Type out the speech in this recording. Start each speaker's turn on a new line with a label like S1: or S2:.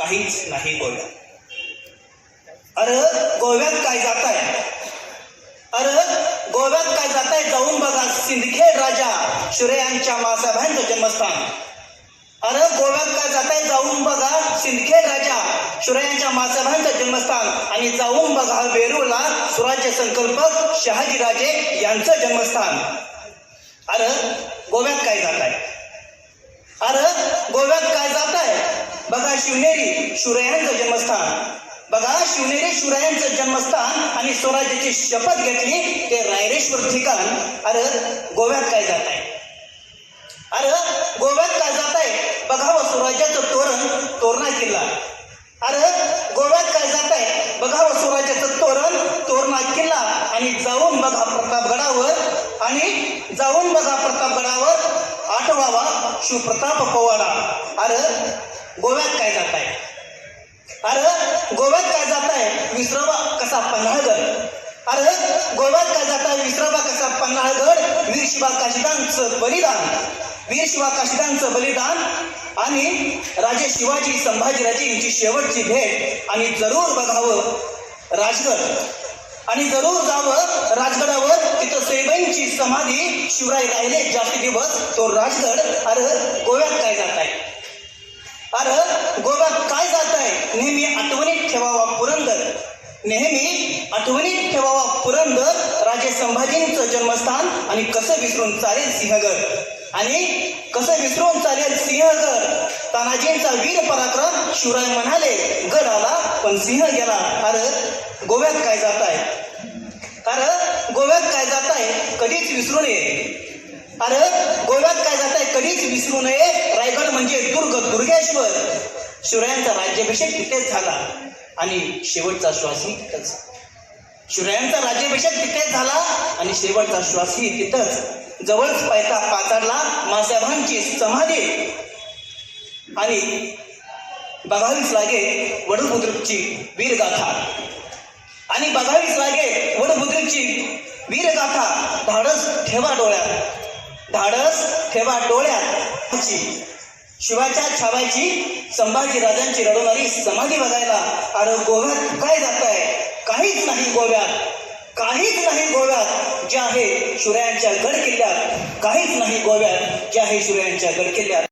S1: काहीच नाही गोव्यात. अरे गोव्यात काय जात आहे अरे गोव्यात काय जात आहे जाऊन बघा सिंदखेड राजा शुरेयांच्या मासाहेबांचं जन्मस्थान. अरे गोव्यात काय जात आहे जाऊन बघा सिंदखेड राजा शिवरायांच्या मासाहेबांचं जन्मस्थान. आणि जाऊन बघा वेरूळला स्वराज्य संकल्पक शहाजीराजे यांचं जन्मस्थान. अरे गोव्यात काय जात आहे अरे गोव्यात काय बघा शिवनेरी शिवरायांचं जन्मस्थान. बघा शिवनेरी शिवरायांचं जन्मस्थान आणि स्वराज्याची शपथ घेतली ते रायरेश्वर ठिकाण. अरे गोव्यात काय जात आहे अरे गोव्यात काय जात आहे बघावं हो, स्वराज्याचं तोरण तोरणा किल्ला. अरे गोव्यात काय जात आहे बघावं हो, स्वराज्याचं तोरण तोरणा किल्ला. आणि जाऊन बघा प्रतापगडावर आणि जाऊन बघा प्रतापगडावर आठवावा शिवप्रताप पवाडा. अरे गोव्यात काय जात आहे अरे गोव्यात काय जात आहे विसरावा कसा पन्हाळगड. अरे गोव्यात काय जात आहे विसरावा कसा पन्हाळगड? वीर शिवा काशिदांचं बलिदान. वीर शिवा काशिदांचं बलिदान आणि राजे शिवाजी संभाजीराजे यांची शेवटची भेट आणि जरूर बघावं राजगड. आणि जरूर जावं राजगडावर. तिथं सैबाईंची समाधी शिवराय राहिले. जास्त दिवस तो राजगड. अरे गोव्यात काय जात आहे अरे गोव्यात काय जात आहे नेहमी आठवणीत ठेवावा पुरंदर. नेहमी आठवणीत ठेवावा पुरंदर राजे संभाजींचं जन्मस्थान आणि कसं विसरून चालेल सिंहगड. आणि कसं विसरून चालेल सिंहगड? तानाजींचा वीर पराक्रम शिवराय म्हणाले गड आला पण सिंह गेला. अरे गोव्यात काय जात आहे अरे गोव्यात काय जात आहे कधीच विसरू नये. अरे गोव्यात काय जात आहे कधीच विसरू नये. दुर्गेश्वर शिवरायांचा राज्याभिषेक तिथेच झाला आणि शेवटचा श्वासही तिथंच शिवरायांचा राज्याभिषेक तिथेच झाला आणि शेवटचा श्वासही तिथंच. जवळच पायता पाचारला मासाहेबांची समाधी. आणि बघावीच लागे वडबुद्रुकची वीरगाथा. आणि बघावीच लागे वडबुद्रुकची वीरगाथा. धाडस ठेवा डोळ्यात. धाडस ठेवा डोळ्यात. शिवाच्या छावायची संभाजी राजांची रडवणारी समाधी बघायला अरे गोव्यात काय जात आहे? काहीच नाही गोव्यात. काहीच नाही गोव्यात जे आहे शिवरायांच्या गड किल्ल्यात काहीच नाही गोव्यात जे आहे शिवरायांच्या गड किल्ल्यात